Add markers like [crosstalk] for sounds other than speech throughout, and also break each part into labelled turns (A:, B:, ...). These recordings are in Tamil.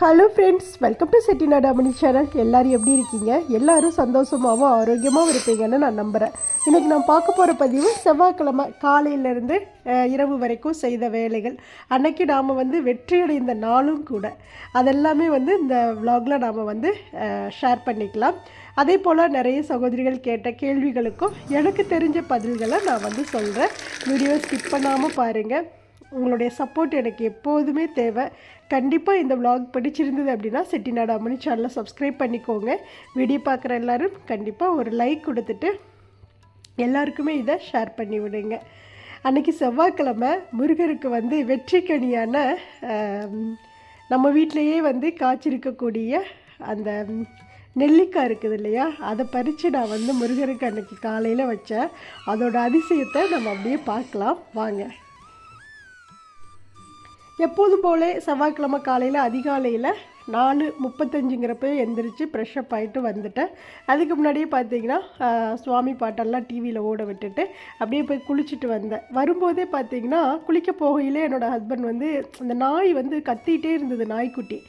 A: Hello friends welcome to Chettinad Amani channel எல்லோரும் எப்படி இருக்கீங்க? எல்லோரும் சந்தோஷமாகவும் ஆரோக்கியமாகவும் இருப்பீங்கன்னு நான் நம்புகிறேன் இன்றைக்கி நான் பார்க்க போகிற பதிவு செவ்வாய்க்கிழமை காலையிலேருந்து இரவு வரைக்கும் செய்த வேலைகள். அன்னைக்கு நாம் வந்து வெற்றியடைந்த நாளும் கூட. அதெல்லாமே வந்து இந்த விலாகில் நாம் வந்து ஷேர் பண்ணிக்கலாம். அதே போல் நிறைய சகோதரிகள் கேட்ட கேள்விகளுக்கும் எனக்கு தெரிஞ்ச பதில்களை நான் வந்து சொல்கிறேன் வீடியோ ஸ்கிப் பண்ணாமல் பாருங்கள் உங்களுடைய சப்போர்ட் எனக்கு எப்போதுமே தேவை. கண்டிப்பாக இந்த விலாக் பிடிச்சிருந்தது அப்படின்னா செட்டிநாடு அம்மனி சேனலை சப்ஸ்கிரைப் பண்ணிக்கோங்க. வீடியோ பார்க்குற எல்லோரும் கண்டிப்பாக ஒரு லைக் கொடுத்துட்டு எல்லாருக்குமே இதை ஷேர் பண்ணி விடுங்க. அன்றைக்கி செவ்வாய்க்கிழமை முருகருக்கு வந்து வெற்றிக்கனியான நம்ம வீட்டிலையே வந்து காய்ச்சிருக்கக்கூடிய அந்த நெல்லிக்காய் இருக்குது இல்லையா? அதை பறித்து நான் வந்து முருகருக்கு அன்றைக்கி காலையில் வச்சேன். அதோடய அதிசயத்தை நம்ம அப்படியே பார்க்கலாம். வாங்க. எப்போதும் போலே செவ்வாய்க்கிழமை காலையில் அதிகாலையில் நாலு முப்பத்தஞ்சுங்கிறப்ப எந்திரிச்சு ஃப்ரெஷ்அப் ஆகிட்டு வந்துட்டேன். அதுக்கு முன்னாடியே பார்த்தீங்கன்னா சுவாமி பாட்டெல்லாம் டிவியில் ஓட விட்டுட்டு அப்படியே போய் குளிச்சுட்டு வந்தேன். வரும்போதே பார்த்தீங்கன்னா குளிக்க போகையிலே என்னோடய ஹஸ்பண்ட் வந்து அந்த நாய் வந்து கத்திகிட்டே இருந்தது நாய்க்குட்டி.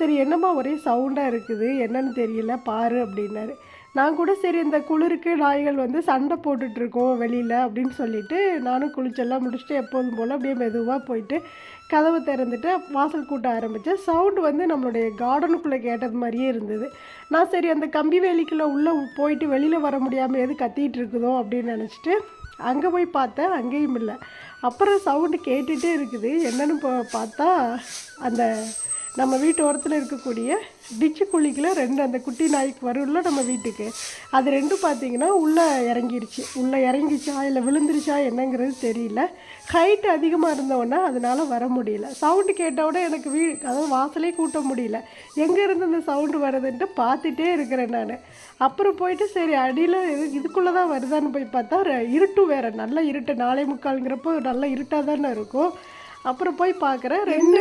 A: சரி என்னம்மா ஒரே சவுண்டாக இருக்குது என்னன்னு தெரியல பாரு அப்படின்னாரு. நான் கூட சரி இந்த குளிருக்கு நாய்கள் வந்து சண்டை போட்டுட்ருக்கோம் வெளியில் அப்படின்னு சொல்லிட்டு நானும் குளிச்செல்லாம் முடிச்சுட்டு எப்போதும் போல் அப்படியே மெதுவாக போயிட்டு கதவு திறந்துட்டு வாசல் கூட்ட ஆரம்பித்தேன் சவுண்டு வந்து நம்மளுடைய கார்டனுக்குள்ளே கேட்டது மாதிரியே இருந்தது. நான் சரி அந்த கம்பி வேலிக்குள்ளே உள்ளே போயிட்டு வெளியில் வர முடியாமல் எது கத்திகிட்டு இருக்குதோ அப்படின்னு நினச்சிட்டு அங்கே போய் பார்த்தேன் அங்கேயும் இல்லை. அப்புறம் சவுண்டு கேட்டுகிட்டே இருக்குது. என்னென்னு பா- பார்த்தா அந்த நம்ம வீட்டு ஓரத்தில் இருக்கக்கூடிய டிச்சு குழிக்கில் ரெண்டு அந்த குட்டி நாய்க்கு வரும்ல நம்ம வீட்டுக்கு. அது ரெண்டும் பார்த்தீங்கன்னா உள்ளே இறங்கிருச்சு. உள்ளே இறங்கிச்சா இல்லை விழுந்துருச்சா என்னங்கிறது தெரியல. ஹைட் அதிகமாக இருந்தவொடனே அதனால் வர முடியல. சவுண்டு கேட்டவுட எனக்கு வீ அதாவது வாசலே கூட்ட முடியல. எங்கேருந்து அந்த சவுண்டு வருதுன்ட்டு பார்த்துட்டே இருக்கிறேன் நான். அப்புறம் போயிட்டு சரி அடியில் இது இதுக்குள்ளே தான் வருதான்னு போய் பார்த்தா இருட்டும் வேறு. நல்ல இருட்டு நாளை முக்கால்ங்கிறப்போ நல்ல இருட்டாக தானே இருக்கும். அப்புறம் போய் பார்க்குறேன். ரெண்டு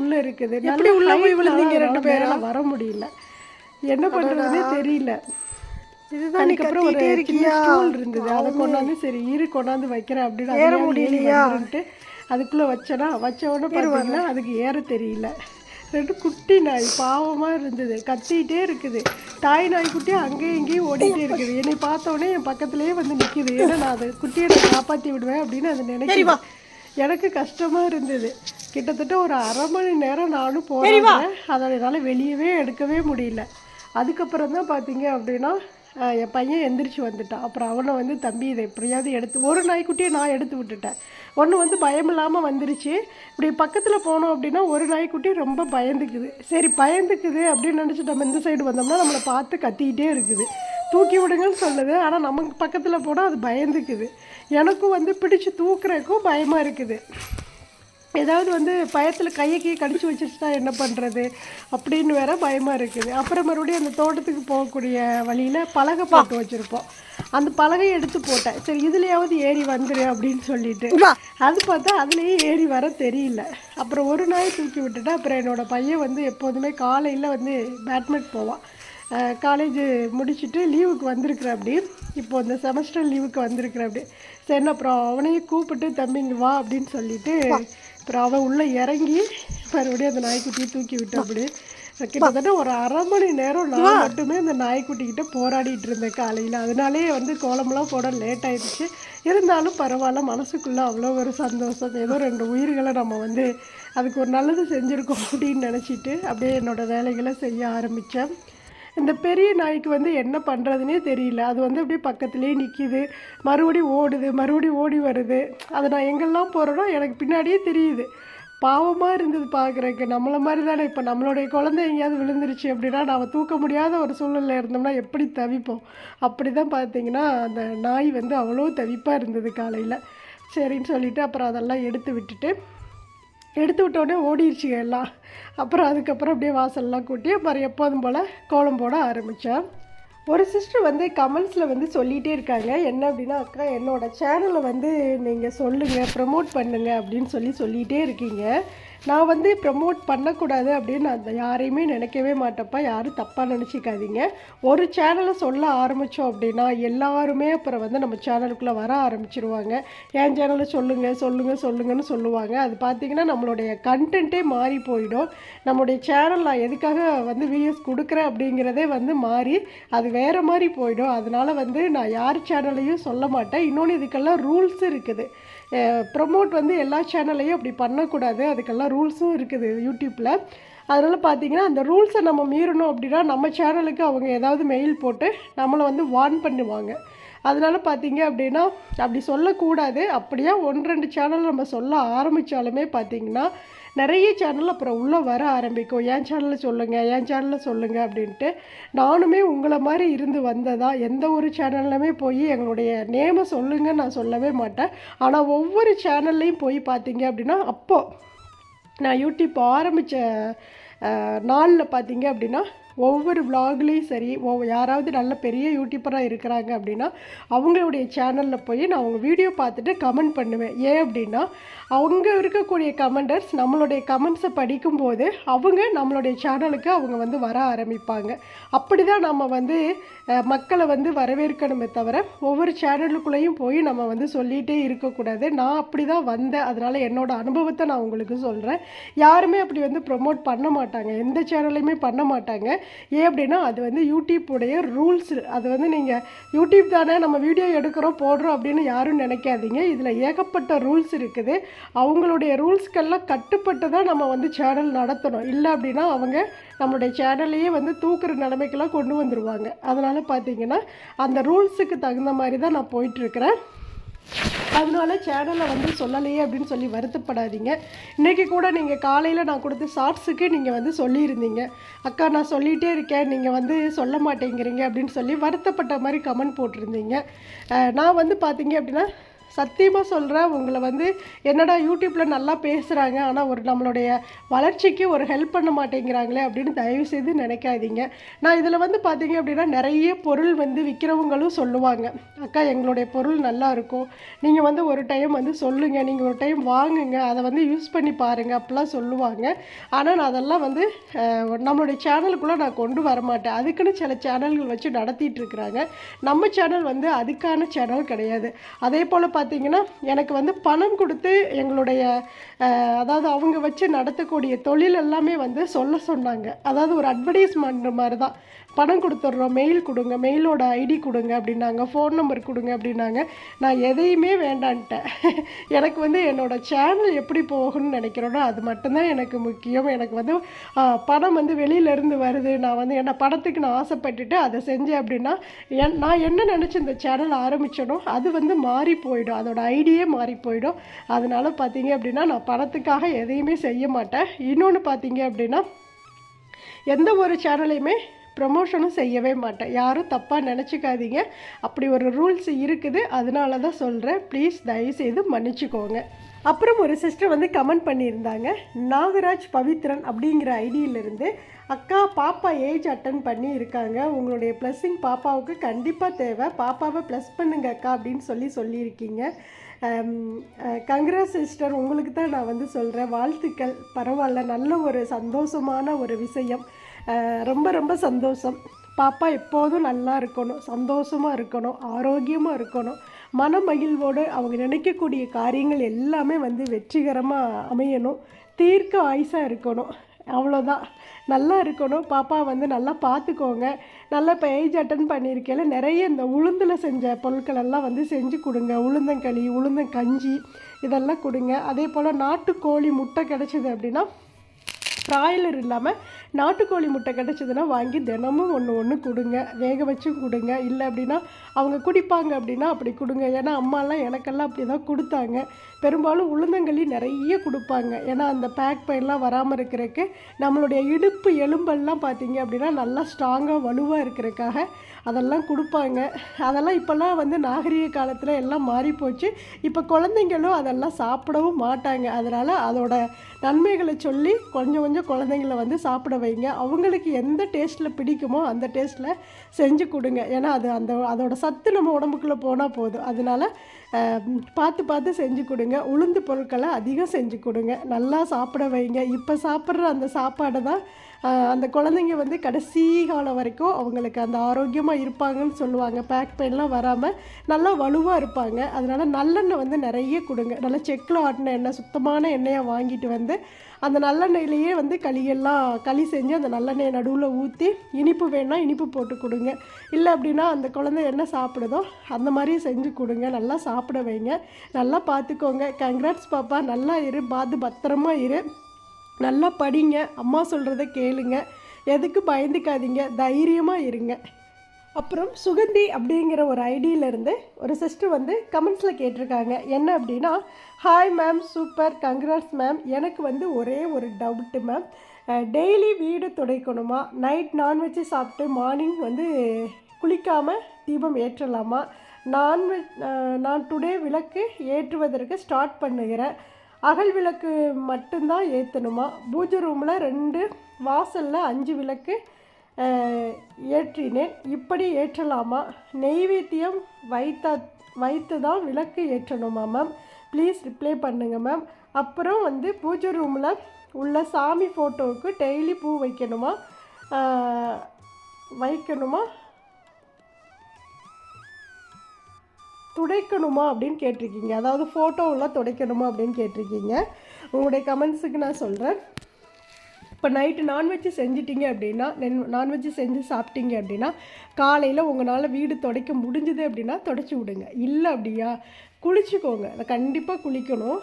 A: உள்ள இருக்குது. எப்படி உள்ள போய் விழுந்தீங்க ரெண்டு பேரும்? வர முடியல. என்ன பண்றதுனே தெரியல.
B: இதுதான்
A: அதுக்கப்புறம் ஒரு? ஸ்டூல் இருந்தது. அதை கொண்டாந்து சரி இரு கொண்டாந்து வைக்கிறேன் அப்படின்னு ஏற முடியலையா? அதுக்குள்ள வச்சேனா வச்ச உடனே பார்த்தீங்கன்னா அதுக்கு ஏற தெரியல. ரெண்டு குட்டி நாய் பாவமாக இருந்தது. கத்திட்டே இருக்குது. தாய் நாய்க்குட்டி அங்கேயும் இங்கேயும் ஓடிட்டே இருக்குது. என்னை பார்த்த உடனே என் பக்கத்துலேயே வந்து நிற்கிது ஏன்னா நான் அதை குட்டியை நான் காப்பாற்றி விடுவேன் அப்படின்னு அது நினைக்கிறேன் எனக்கு கஷ்டமாக இருந்தது. கிட்டத்தட்ட ஒரு அரை மணி நேரம் நானும் போகிறேன் அதை என்னால் வெளியவே எடுக்கவே முடியல. அதுக்கப்புறம் தான் பார்த்தீங்க அப்படின்னா என் பையன் எந்திரிச்சு வந்துட்டான். அப்புறம் அவனை வந்து தம்பி இதை எப்படியாவது எடுத்து ஒரு நாய்க்குட்டியை நான் எடுத்து விட்டுட்டேன். ஒன்று வந்து பயம் இல்லாமல் வந்துருச்சு. இப்படி பக்கத்தில் போனோம் அப்படின்னா ஒரு நாய்க்குட்டி ரொம்ப பயந்துக்குது. சரி பயந்துக்குது அப்படின்னு நினச்சி நம்ம இந்த சைடு வந்தோம்னா நம்மளை பார்த்து கத்திக்கிட்டே இருக்குது. தூக்கி விடுங்கன்னு சொல்லுது ஆனால் நமக்கு பக்கத்தில் போனால் அது பயந்துக்குது. எனக்கும் வந்து பிடிச்சு தூக்குறதுக்கும் பயமாக இருக்குது. ஏதாவது வந்து பயத்தில் கையை கீழே கடிச்சு வச்சிருச்சுனா என்ன பண்ணுறது அப்படின்னு வேற பயமாக இருக்குது. அப்புறம் மறுபடியும் அந்த தோட்டத்துக்கு போகக்கூடிய வழியில் பலகை போட்டு வச்சுருப்போம். அந்த பலகையை எடுத்து போட்டேன். சரி இதுலையாவது ஏறி வந்துரு அப்படின்னு சொல்லிட்டு. அது பார்த்தா அதுலேயே ஏறி வர தெரியல. அப்புறம் ஒரு நாய் தூக்கி விட்டுட்டு அப்புறம் என்னோட பையன் வந்து எப்போதுமே காலையில் வந்து பேட்மிண்ட் போவான். காலேஜ் முடிச்சுட்டு லீவுக்கு வந்திருக்கிற அப்படி. இப்போ இந்த செமஸ்டர் லீவுக்கு வந்திருக்கிற அப்படி. சரி அப்புறம் அவனையும் கூப்பிட்டு தம்பிங்க வா அப்படின்னு சொல்லிட்டு அப்புறம் அவன் உள்ளே இறங்கி மறுபடியும் அந்த நாய்க்குட்டியை தூக்கி விட்டு அப்படி. கிட்டத்தட்ட ஒரு அரை மணி நேரம் நான் மட்டுமே அந்த நாய்க்குட்டிக்கிட்ட போராடிட்டு இருந்தேன் காலையில். அதனாலே வந்து கோலமெல்லாம் போட லேட் ஆயிடுச்சு. இருந்தாலும் பரவாயில்ல மனசுக்குள்ளே அவ்வளோ ஒரு சந்தோஷம். ஏதோ ரெண்டு உயிர்களை நம்ம வந்து அதுக்கு ஒரு நல்லது செஞ்சுருக்கோம் அப்படின்னு நினச்சிட்டு அப்படியே என்னோட வேலைகளை செய்ய ஆரம்பித்தேன் இந்த பெரிய நாய்க்கு வந்து என்ன பண்ணுறதுனே தெரியல. அது வந்து அப்படியே பக்கத்துலேயே நிற்கிது மறுபடியும் ஓடுது மறுபடியும் ஓடி வருது. அது நான் எங்கெல்லாம் போகிறேனோ எனக்கு பின்னாடியே தெரியுது. பாவமாக இருந்தது பார்க்குறக்கு நம்மளை மாதிரி தானே இப்போ நம்மளுடைய குழந்தை எங்கேயாவது விழுந்துருச்சு அப்படின்னா நாம் தூக்க முடியாத ஒரு சூழ்நிலை இருந்தோம்னா எப்படி தவிப்போம்? அப்படி தான் பார்த்தீங்கன்னா அந்த நாய் வந்து அவ்வளோ தவிப்பாக இருந்தது காலையில். சரின்னு சொல்லிவிட்டு அப்புறம் அதெல்லாம் எடுத்து விட்டுட்டு எடுத்து விட்டோடனே ஓடிடுச்சுங்க எல்லாம். அப்புறம் அதுக்கப்புறம் அப்படியே வாசல்லாம் கூட்டி அப்புறம் எப்போதும் போல் கோலம் போட ஆரம்பித்தேன் ஒரு சிஸ்டர் வந்து கமெண்ட்ஸில் வந்து சொல்லிகிட்டே இருக்காங்க. என்ன அப்படின்னா அக்கா என்னோடய சேனலை வந்து நீங்கள் சொல்லுங்கள் ப்ரமோட் பண்ணுங்கள் அப்படின்னு சொல்லி சொல்லிகிட்டே இருக்கீங்க. நான் வந்து ப்ரமோட் பண்ணக்கூடாது அப்படின்னு நான் அந்த யாரையுமே நினைக்கவே மாட்டேப்பா யாரும் தப்பாக நினச்சிக்காதீங்க. ஒரு சேனலை சொல்ல ஆரம்பித்தோம் அப்படின்னா எல்லாருமே அப்புறம் வந்து நம்ம சேனலுக்குள்ளே வர ஆரம்பிச்சிருவாங்க. என் சேனலை சொல்லுங்கள் சொல்லுங்கள் சொல்லுங்கன்னு சொல்லுவாங்க. அது பார்த்திங்கன்னா நம்மளுடைய கண்டென்ட்டே மாறி போயிடும். நம்மளுடைய சேனல் நான் எதுக்காக வந்து வீடியோஸ் கொடுக்குறேன் அப்படிங்கிறதே வந்து மாறி அது வேறு மாதிரி போயிடும். அதனால் வந்து நான் யார் சேனலையும் சொல்ல மாட்டேன். இன்னொன்று இதுக்கெல்லாம் ரூல்ஸ் இருக்குது. ப்ரொமோட் வந்து எல்லா சேனல்லையும் அப்படி பண்ணக்கூடாது. அதுக்கெல்லாம் ரூல்ஸும் இருக்குது யூடியூப்பில் அதனால் பார்த்தீங்கன்னா அந்த ரூல்ஸை நம்ம மீறணும் அப்படின்னா நம்ம சேனலுக்கு அவங்க ஏதாவது மெயில் போட்டு நம்மளை வந்து வார்ன் பண்ணுவாங்க. அதனால் பார்த்தீங்க அப்படின்னா அப்படி சொல்லக்கூடாது. அப்படியே ஒன்று ரெண்டு சேனல் நம்ம சொல்ல ஆரம்பித்தாலுமே பார்த்தீங்கன்னா நிறைய சேனல் அப்புறம் உள்ளே வர ஆரம்பிக்கும். என் சேனலில் சொல்லுங்கள் என் சேனலில் சொல்லுங்கள் அப்படின்ட்டு நானுமே உங்களை மாதிரி இருந்து வந்ததா எந்த ஒரு சேனல்லுமே போய் எங்களுடைய நேமை சொல்லுங்கன்னு நான் சொல்லவே மாட்டேன். ஆனால் ஒவ்வொரு சேனல்லையும் போய் பார்த்தீங்க அப்படின்னா அப்போது நான் யூடியூப் ஆரம்பித்த நாளில் பார்த்தீங்க அப்படின்னா ஒவ்வொரு விலாக்லேயும் சரி ஓ யாராவது நல்ல பெரிய யூடியூப்பராக இருக்கிறாங்க அப்படின்னா அவங்களுடைய சேனலில் போய் நான் அவங்க வீடியோ பார்த்துட்டு கமெண்ட் பண்ணுவேன். ஏன் அப்படின்னா அவங்க இருக்கக்கூடிய கமெண்டர்ஸ் நம்மளுடைய கமெண்ட்ஸை படிக்கும்போது அவங்க நம்மளுடைய சேனலுக்கு அவங்க வந்து வர ஆரம்பிப்பாங்க. அப்படி தான் நம்ம வந்து மக்களை வந்து வரவேற்கணுமே தவிர ஒவ்வொரு சேனலுக்குள்ளேயும் போய் நம்ம வந்து சொல்லிகிட்டே இருக்கக்கூடாது. நான் அப்படி தான் வந்தேன். அதனால் என்னோடய அனுபவத்தை நான் உங்களுக்கு சொல்கிறேன் யாருமே அப்படி வந்து ப்ரொமோட் பண்ண மாட்டாங்க. எந்த சேனல்லையுமே பண்ண மாட்டாங்க. ஏன் அப்படின்னா அது வந்து யூடியூப்புடைய ரூல்ஸ். அது வந்து நீங்கள் யூடியூப் தானே நம்ம வீடியோ எடுக்கிறோம் போடுறோம் அப்படின்னு யாரும் நினைக்காதீங்க. இதில் ஏகப்பட்ட ரூல்ஸ் இருக்குது. அவங்களுடைய ரூல்ஸ்க்கெல்லாம் கட்டுப்பட்டு தான் நம்ம வந்து சேனல் நடத்தணும். இல்லை அப்படின்னா அவங்க நம்மளுடைய சேனல்லையே வந்து தூக்குற நிலைமைக்கெல்லாம் கொண்டு வந்துடுவாங்க அதனால் பார்த்தீங்கன்னா அந்த ரூல்ஸுக்கு தகுந்த மாதிரி தான் நான் போயிட்டுருக்கிறேன் அதனால சேனலை வந்து சொல்லலையே அப்படின்னு சொல்லி வருத்தப்படாதீங்க. இன்றைக்கி கூட நீங்கள் காலையில் நான் கொடுத்த ஷார்ட்ஸுக்கு நீங்கள் வந்து சொல்லியிருந்தீங்க. அக்கா நான் சொல்லிகிட்டே இருக்கேன். நீங்கள் வந்து சொல்ல மாட்டேங்கிறீங்க அப்படின்னு சொல்லி வருத்தப்பட்ட மாதிரி கமெண்ட் போட்டிருந்தீங்க. நான் வந்து பார்த்தீங்க அப்படின்னா சத்தியமாக சொல்கிறேன் உங்களை வந்து என்னடா யூடியூப்பில் நல்லா பேசுகிறாங்க ஆனால் ஒரு நம்மளுடைய வளர்ச்சிக்கு ஒரு ஹெல்ப் பண்ண மாட்டேங்கிறாங்களே அப்படின்னு தயவு செய்து நினைக்காதீங்க. நான் இதில் வந்து பார்த்தீங்க அப்படின்னா நிறைய பொருள் வந்து விற்கிறவங்களும் சொல்லுவாங்க. அக்கா எங்களுடைய பொருள் நல்லா இருக்கும். நீங்கள் வந்து ஒரு டைம் வந்து சொல்லுங்கள் நீங்கள் ஒரு டைம் வாங்குங்க அதை வந்து யூஸ் பண்ணி பாருங்கள் அப்படிலாம் சொல்லுவாங்க. ஆனால் நான் அதெல்லாம் வந்து நம்மளுடைய சேனலுக்குள்ளே நான் கொண்டு வர மாட்டேன். அதுக்குன்னு சில சேனல்கள் வச்சு நடத்திட்டு இருக்கிறாங்க. நம்ம சேனல் வந்து அதுக்கான சேனல் கிடையாது. அதே போல் பார்த்தீங்கன்னா எனக்கு வந்து பணம் கொடுத்து எங்களுடைய அதாவது அவங்க வச்சு நடத்தக்கூடிய தொழில் எல்லாமே வந்து சொல்ல சொன்னாங்க. அதாவது ஒரு அட்வர்டைஸ்மெண்ட் மாதிரி தான். பணம் கொடுத்துட்றோம் மெயில் கொடுங்க மெயிலோட ஐடி கொடுங்க அப்படின்னாங்க ஃபோன் நம்பர் கொடுங்க அப்படின்னாங்க. நான் எதையுமே வேண்டான்ட்டேன். [laughs] எனக்கு வந்து என்னோடய சேனல் எப்படி போகணும்னு நினைக்கிறேனோ அது மட்டும்தான் எனக்கு முக்கியம். எனக்கு வந்து பணம் வந்து வெளியிலேருந்து வருது. நான் வந்து என்ன படத்துக்கு நான் ஆசைப்பட்டுட்டு அதை செஞ்சேன் அப்படின்னா என் நான் என்ன நினச்சி இந்த சேனல் ஆரம்பித்தனோ அது வந்து மாறி போயிடும். அதோட ஐடியே மாறி போயிடும். அதனால் பார்த்தீங்க அப்படின்னா நான் பணத்துக்காக எதையுமே செய்ய மாட்டேன். இன்னொன்று பார்த்தீங்க அப்படின்னா எந்த ஒரு சேனலையுமே ப்ரமோஷனும் செய்யவே மாட்டேன். யாரும் தப்பாக நினச்சிக்காதீங்க. அப்படி ஒரு ரூல்ஸ் இருக்குது. அதனால தான் சொல்கிறேன் ப்ளீஸ் தயவுசெய்து மன்னிச்சுக்கோங்க. அப்புறம் ஒரு சிஸ்டர் வந்து கமெண்ட் பண்ணியிருந்தாங்க. நாகராஜ் பவித்ரன் அப்படிங்கிற ஐடியிலிருந்து அக்கா பாப்பா ஏஜ் அட்டன் பண்ணி இருக்காங்க உங்களுடைய ப்ளஸ்ஸிங் பாப்பாவுக்கு கண்டிப்பாக தேவை. பாப்பாவை ப்ளஸ் பண்ணுங்க அக்கா அப்படின்னு சொல்லி சொல்லியிருக்கீங்க. கங்கரா சிஸ்டர் உங்களுக்கு தான் நான் வந்து சொல்கிறேன் வாழ்த்துக்கள். பரவாயில்ல. நல்ல ஒரு சந்தோஷமான ஒரு விஷயம். ரொம்ப ரொம்ப சந்தோஷம். பாப்பா எப்போதும் நல்லா இருக்கணும் சந்தோஷமாக இருக்கணும் ஆரோக்கியமாக இருக்கணும். மன மகிழ்வோடு அவங்க நினைக்கக்கூடிய காரியங்கள் எல்லாமே வந்து வெற்றிகரமாக அமையணும். தீர்க்க ஆயுசாக இருக்கணும். அவ்வளோதான். நல்லா இருக்கணும். பாப்பா வந்து நல்லா பார்த்துக்கோங்க. நல்லா இப்போ ஏஜ் அட்டன் பண்ணியிருக்கேல நிறைய இந்த உளுந்தில் செஞ்ச பொருட்களெல்லாம் வந்து செஞ்சு கொடுங்க. உளுந்தங்களி உளுந்தங்கஞ்சி இதெல்லாம் கொடுங்க. அதே போல் நாட்டுக்கோழி முட்டை கிடச்சிது அப்படின்னா ப்ராய்லர் இல்லாமல் நாட்டுக்கோழி முட்டை கிடச்சதுன்னா வாங்கி தினமும் ஒன்று ஒன்று கொடுங்க. வேக வச்சும் கொடுங்க. இல்லை அப்படின்னா அவங்க குடிப்பாங்க அப்படின்னா அப்படி கொடுங்க. ஏன்னா அம்மாலாம் எனக்கெல்லாம் அப்படி தான் கொடுத்தாங்க. பெரும்பாலும் உளுந்தங்களி நிறைய கொடுப்பாங்க. ஏன்னா அந்த பேக் பெயின்லாம் வராமல் இருக்கிறதுக்கு நம்மளுடைய இடுப்பு எலும்பெல்லாம் பார்த்தீங்க அப்படின்னா நல்லா ஸ்ட்ராங்காக வலுவாக இருக்கிறதுக்காக அதெல்லாம் கொடுப்பாங்க. அதெல்லாம் இப்போல்லாம் வந்து நாகரிக காலத்தில் எல்லாம் மாறி போச்சு. இப்போ குழந்தைங்களும் அதெல்லாம் சாப்பிடவும் மாட்டாங்க. அதனால் அதோட நன்மைகளை சொல்லி கொஞ்சம் கொஞ்சம் குழந்தைங்கள வந்து சாப்பிட வைங்க. அவங்களுக்கு எந்த டேஸ்ட்டில் பிடிக்குமோ அந்த டேஸ்ட்டில் செஞ்சு கொடுங்க. ஏன்னா அது அந்த அதோட சத்து நம்ம உடம்புக்குள்ளே போனால் போதும். அதனால பார்த்து பார்த்து செஞ்சு கொடுங்க. உளுந்து பொருட்களை அதிகம் செஞ்சு கொடுங்க. நல்லா சாப்பிட வைங்க. இப்போ சாப்பிட்ற அந்த சாப்பாடை தான் அந்த குழந்தைங்க வந்து கடைசி காலம் வரைக்கும் அவங்களுக்கு அந்த ஆரோக்கியமாக இருப்பாங்கன்னு சொல்லுவாங்க. பேக் பெயின்லாம் வராமல் நல்லா வலுவாக இருப்பாங்க. அதனால் நல்லெண்ணெய் வந்து நிறைய கொடுங்க. நல்லா செக்கில் ஆட்டின எண்ணெய் சுத்தமான எண்ணெயாக வாங்கிட்டு வந்து அந்த நல்லெண்ணெயிலேயே வந்து களியெல்லாம் களி செஞ்சு அந்த நல்லெண்ணெயை நடுவில் ஊற்றி இனிப்பு வேணால் இனிப்பு போட்டு கொடுங்க. இல்லை அப்படின்னா அந்த குழந்தை என்ன சாப்பிடுதோ அந்த மாதிரி செஞ்சு கொடுங்க. நல்லா சாப்பிட வைங்க. நல்லா பார்த்துக்கோங்க கங்க்ராட்ஸ் பாப்பா. நல்லா இரு. பார்த்து பத்திரமா இரு. நல்லா படிங்க. அம்மா சொல்கிறத கேளுங்க. எதுக்கு பயந்துக்காதீங்க. தைரியமாக இருங்க. அப்புறம் சுகந்தி அப்படிங்கிற ஒரு ஐடியிலேருந்து ஒரு சிஸ்டர் வந்து கமெண்ட்ஸில் கேட்டிருக்காங்க. என்ன அப்படின்னா hi ma'am super congrats ma'am எனக்கு வந்து ஒரே ஒரு டவுட்டு மேம் டெய்லி வீடு துடைக்கணுமா? நைட் நான்வெஜ்ஜு சாப்பிட்டு மார்னிங் வந்து குளிக்காமல் தீபம் ஏற்றலாமா? நான்வெஜ் நான் டுடே விளக்கு ஏற்றுவதற்கு ஸ்டார்ட் பண்ணுகிறேன். அகல் விளக்கு மட்டும்தான் ஏற்றணுமா பூஜை ரூமில் ரெண்டு வாசலில் அஞ்சு விளக்கு ஏற்றினேன். இப்படி ஏற்றலாமா? நெய்வேத்தியம் வைத்தா வைத்து தான் விளக்கு ஏற்றணுமா மேம் ப்ளீஸ் ரிப்ளை பண்ணுங்கள் மேம். அப்புறம் வந்து பூஜை ரூமில் உள்ள சாமி ஃபோட்டோவுக்கு டெய்லி பூ வைக்கணுமா? வைக்கணுமா? துடைக்கணுமா அப்படின்னு கேட்டிருக்கீங்க. அதாவது ஃபோட்டோவெலாம் துடைக்கணுமா அப்படின்னு கேட்டிருக்கீங்க. உங்களுடைய கமெண்ட்ஸுக்கு நான் சொல்கிறேன் இப்போ நைட்டு நான்வெஜ்ஜு செஞ்சிட்டிங்க அப்படின்னா நான்வெஜ்ஜு செஞ்சு சாப்பிட்டீங்க அப்படின்னா காலையில் உங்களால் வீடு துடைக்க முடிஞ்சுது அப்படின்னா துடைச்சி விடுங்க. இல்லை அப்படியா? குளிச்சுக்கோங்க. அதை கண்டிப்பாக குளிக்கணும்.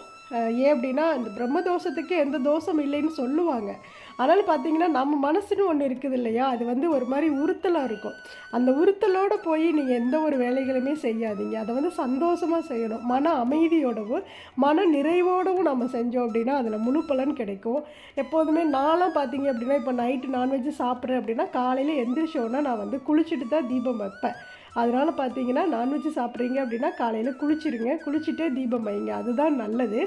A: ஏன் அப்படின்னா இந்த பிரம்ம தோஷத்துக்கு எந்த தோஷம் இல்லைன்னு சொல்லுவாங்க. அதனால் பார்த்தீங்கன்னா நம்ம மனசுன்னு ஒன்று இருக்குது இல்லையா? அது வந்து ஒரு மாதிரி உறுத்தலாக இருக்கும். அந்த உறுத்தலோடு போய் நீங்கள் எந்த ஒரு வேலைகளுமே செய்யாதீங்க. அதை வந்து சந்தோஷமாக செய்யணும். மன அமைதியோடவும் மன நிறைவோடவும் நம்ம செஞ்சோம் அப்படின்னா அதில் முழு பலன் கிடைக்கும். எப்போதுமே நான்லாம் பார்த்தீங்க அப்படின்னா இப்போ நைட்டு நான்வெஜ்ஜு சாப்பிட்றேன் அப்படின்னா காலையில் எந்திரிச்சோன்னா நான் வந்து குளிச்சுட்டு தான் தீபம் வைப்பேன். அதனால் பார்த்தீங்கன்னா நான்வெஜ்ஜு சாப்பிட்றீங்க அப்படின்னா காலையில் குளிச்சிருங்க. குளிச்சுட்டே தீபம் வைங்க. அதுதான் நல்லது.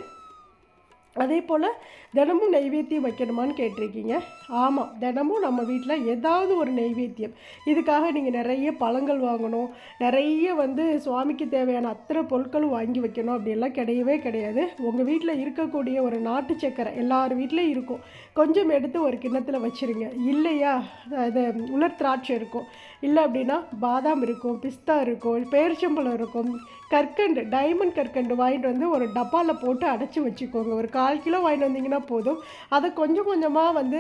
A: அதே போல் தினமும் நைவேத்தியம் வைக்கணுமான்னு கேட்டிருக்கீங்க. ஆமாம் தினமும் நம்ம வீட்டில் ஏதாவது ஒரு நைவேத்தியம். இதுக்காக நீங்கள் நிறைய பழங்கள் வாங்கணும். நிறைய வந்து சுவாமிக்கு தேவையான அத்தனை பொருட்களும் வாங்கி வைக்கணும் அப்படியெல்லாம் கிடையவே கிடையாது. உங்கள் வீட்டில் இருக்கக்கூடிய ஒரு நாட்டு சக்கரை எல்லார் வீட்லேயும் இருக்கும். கொஞ்சம் எடுத்து ஒரு கிண்ணத்தில் வச்சுருங்க. இல்லையா? அது உலர் திராட்சை இருக்கும். இல்லை அப்படின்னா பாதாம் இருக்கும் பிஸ்தா இருக்கும் பேரிச்சம்பழம் இருக்கும் கற்கண்டு டைமண்ட் கற்கண்டு வாங்கிட்டு வந்து ஒரு டப்பாவில் போட்டு அடைச்சி வச்சுக்கோங்க. ஒரு கால் கிலோ வாங்கிட்டு வந்தீங்கன்னா போதும். அதை கொஞ்சம் கொஞ்சமாக வந்து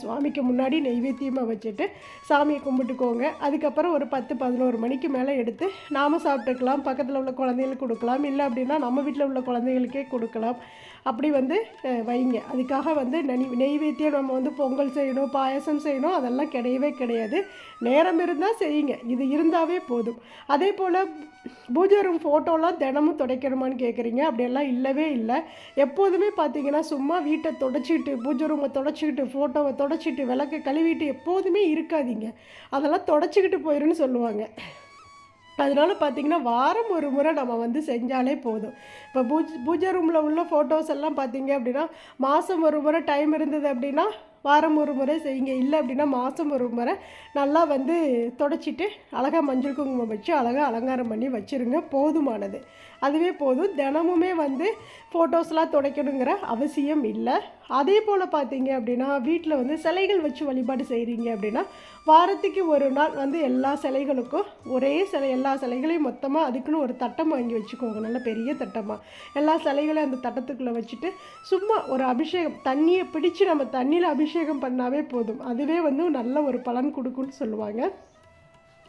A: சுவாமிக்கு முன்னாடி நெய்வேத்தியமாக வச்சுட்டு சாமியை கும்பிட்டுக்கோங்க. அதுக்கப்புறம் ஒரு பத்து பதினோரு மணிக்கு மேலே எடுத்து நாம் சாப்பிட்டுக்கலாம். பக்கத்தில் உள்ள குழந்தைகளுக்கு கொடுக்கலாம். இல்லை அப்படின்னா நம்ம வீட்டில் உள்ள குழந்தைகளுக்கே கொடுக்கலாம். அப்படி வந்து வைங்க. அதுக்காக வந்து நெய் நெய்வேத்தியம் நம்ம வந்து பொங்கல் செய்யணும் பாயசம் செய்யணும் அதெல்லாம் கிடையவே கிடையாது. நேரம் இருந்தால் செய்யுங்க. இது இருந்தாவே போதும். அதே போல் பூஜை ரூம் ஃபோட்டோலாம் தினமும் துடைக்கணுமான்னு கேட்குறீங்க அப்படியெல்லாம் இல்லவே இல்லை. எப்போதுமே பார்த்தீங்கன்னா சும்மா வீட்டை தொடச்சிட்டு பூஜை ரூமை தொடச்சிக்கிட்டு ஃபோட்டோவை தொடச்சிட்டு விளக்க கழுவிட்டு எப்போதுமே இருக்காதீங்க. அதெல்லாம் தொடச்சிக்கிட்டு போயிருன்னு சொல்லுவாங்க. அதனால பார்த்தீங்கன்னா வாரம் ஒரு முறை நம்ம வந்து செஞ்சாலே போதும். இப்போ பூஜ் பூஜை ரூமில் உள்ள ஃபோட்டோஸ் எல்லாம் பார்த்தீங்க அப்படின்னா மாதம் ஒரு முறை டைம் இருந்தது அப்படின்னா வாரம் ஒரு முறை செய்யுங்க. இல்லை அப்படின்னா மாதம் ஒரு முறை நல்லா வந்து தொடச்சிட்டு அழகாக மஞ்சள் குங்குமம் வச்சு அழகாக அலங்காரம் பண்ணி வச்சுருங்க. போதுமானது. அதுவே போதும். தினமுமே வந்து ஃபோட்டோஸ்லாம் துடைக்கணுங்கிற அவசியம் இல்லை. அதே போல் பார்த்தீங்க அப்படின்னா வீட்டில் வந்து சிலைகள் வச்சு வழிபாடு செய்கிறீங்க அப்படின்னா வாரத்துக்கு ஒரு நாள் வந்து எல்லா சிலைகளுக்கும் ஒரே சிலை எல்லா சிலைகளையும் மொத்தமாக அதுக்குன்னு ஒரு தட்டம் வாங்கி வச்சுக்கோங்க. நல்ல பெரிய தட்டமாக எல்லா சிலைகளையும் அந்த தட்டத்துக்குள்ளே வச்சுட்டு சும்மா ஒரு அபிஷேகம் தண்ணியை பிடிச்சு நம்ம தண்ணியில் அபிஷேகம் பண்ணாவே போதும். அதுவே வந்து நல்ல ஒரு பலன் கொடுக்கும்னு சொல்லுவாங்க.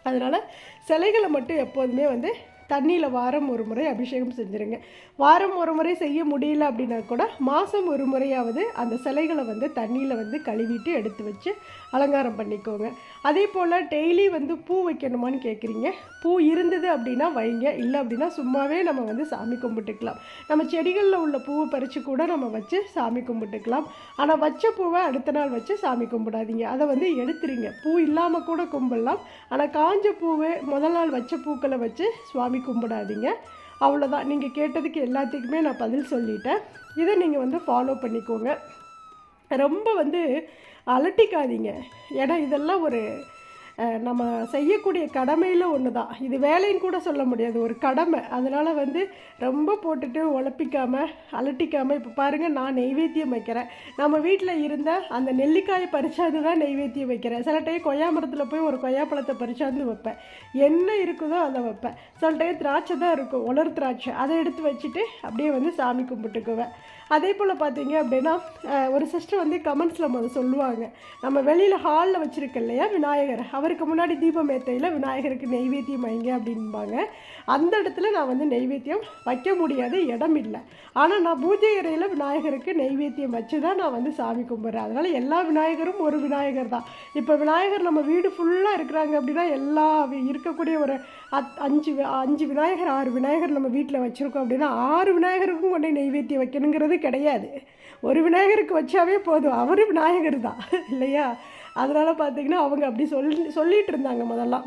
A: அதனால் சிலைகளை மட்டும் எப்போதுமே வந்து தண்ணியில் வாரம் ஒரு முறை அபிஷேகம் செஞ்சுருங்க. வாரம் ஒரு முறை செய்ய முடியல அப்படின்னா கூட மாதம் ஒரு முறையாவது அந்த சிலைகளை வந்து தண்ணியில் வந்து கழுவிட்டு எடுத்து வச்சு அலங்காரம் பண்ணிக்கோங்க. அதே போல் டெய்லி வந்து பூ வைக்கணுமான்னு கேட்குறீங்க பூ இருந்தது அப்படின்னா வைங்க. இல்லை அப்படின்னா சும்மாவே நம்ம வந்து சாமி கும்பிட்டுக்கலாம். நம்ம செடிகளில் உள்ள பூவை பறித்து கூட நம்ம வச்சு சாமி கும்பிட்டுக்கலாம். ஆனால் வச்ச பூவை அடுத்த நாள் வச்சு சாமி கும்பிடாதீங்க. அதை வந்து எடுத்துருங்க. பூ இல்லாமல் கூட கும்பிடலாம். ஆனால் காஞ்ச பூவை முதல் நாள் வச்ச பூக்களை வச்சு சுவாமி கும்பிடாதீங்க. அவ்வளோதான் நீங்கள் கேட்டதுக்கு எல்லாத்துக்குமே நான் பதில் சொல்லிட்டேன். இதை நீங்கள் வந்து ஃபாலோ பண்ணிக்கோங்க. ரொம்ப வந்து அலட்டிக்காதீங்க. ஏன்னா இதெல்லாம் ஒரு நம்ம செய்யக்கூடிய கடமையில் ஒன்று தான் இது வேலைன்னு கூட சொல்ல முடியாது. ஒரு கடமை. அதனால் வந்து ரொம்ப போட்டுட்டு உழப்பிக்காமல் அலட்டிக்காமல் இப்போ பாருங்கள் நான் நெய்வேத்தியம் வைக்கிறேன். நம்ம வீட்டில் இருந்த அந்த நெல்லிக்காயை பறிச்சாந்து தான் நெய்வேத்தியம் வைக்கிறேன். சில டைம் கொய்யா மரத்தில் போய் ஒரு கொய்யாப்பழத்தை பறிச்சாந்து வைப்பேன். என்ன இருக்குதோ அதை வைப்பேன். சில டைம் திராட்சை தான் இருக்கும். உலர் திராட்சை. அதை எடுத்து வச்சுட்டு அப்படியே வந்து சாமி கும்பிட்டுக்குவேன். அதே போல் பார்த்தீங்க அப்படின்னா ஒரு சிஸ்டர் வந்து கமெண்ட்ஸில் முதல் சொல்லுவாங்க. நம்ம வெளியில் ஹாலில் வச்சுருக்க இல்லையா விநாயகர். அவருக்கு முன்னாடி தீபம் ஏத்தையில் விநாயகருக்கு நெய்வேத்தியம் வைங்க அப்படின்பாங்க. அந்த இடத்துல நான் வந்து நெய்வேத்தியம் வைக்க முடியாத இடம் இல்லை. ஆனால் நான் பூஜை அறையில் விநாயகருக்கு நெய்வேத்தியம் வச்சு தான் நான் வந்து சாமி கும்பிட்றேன். அதனால் எல்லா விநாயகரும் ஒரு விநாயகர் தான். இப்போ விநாயகர் நம்ம வீடு ஃபுல்லாக இருக்கிறாங்க அப்படின்னா எல்லா இருக்கக்கூடிய ஒரு அத் அஞ்சு அஞ்சு விநாயகர் ஆறு விநாயகர் நம்ம வீட்டில் வச்சுருக்கோம் அப்படின்னா ஆறு விநாயகருக்கும் கொண்டு நெய்வேத்தியம் வைக்கணுங்கிறது கிடையாது. ஒரு விநாயகருக்கு வச்சாவே போதும். அவர் விநாயகர் தான். [laughs] இல்லையா? அதனால் பார்த்தீங்கன்னா அவங்க அப்படி சொல்லி சொல்லிகிட்டு இருந்தாங்க முதல்லாம்.